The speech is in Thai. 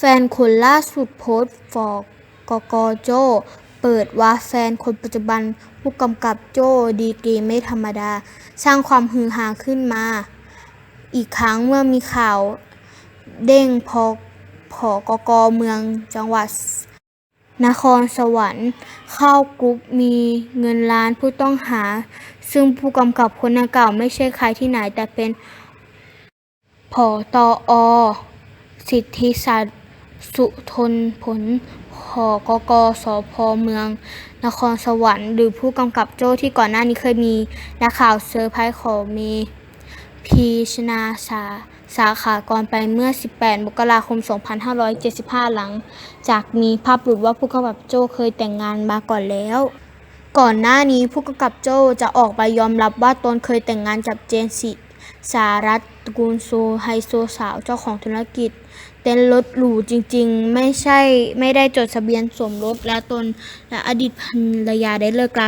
แฟนคนล่าสุดโพสต์ฟอกกกโจ เปิดว่าแฟนคนปัจจุบันผู้กำกับโจดีกรีไม่ธรรมดา สร้างความฮือฮาขึ้นมา อีกครั้งเมื่อมีข่าว เด้งพอผอกกเมืองจังหวัด นครสวรรค์ เข้ากรุ๊ปมีเงินล้านผู้ต้องหา ซึ่งผู้กำกับคนดังกล่าวไม่ใช่ใครที่ไหนแต่เป็นผอตออสิทธิศักดิ์ สุทนผลผอกกสพเมือง นครสวรรค์หรือผู้กำกับโจ้ที่ก่อนหน้านี้เคยมีนักข่าวเซอร์ไพรส์ขอเมพีชนาสาสาขากรไปเมื่อ 18 มกราคม 2575 หลัง จากมีภาพหลุดว่าผู้กำกับโจ้เคยแต่งงานมาก่อนแล้ว ก่อนหน้านี้ผู้กำกับโจ้จะออกมายอมรับว่าตนเคยแต่งงานกับเจนสิ สารัตตระกูลโซไฮโซสาวเจ้าของธุรกิจ เต้นรถหรูจริงๆ ไม่ใช่ไม่ได้จดทะเบียนสมรสและตนและอดีตภรรยาได้เลิกรา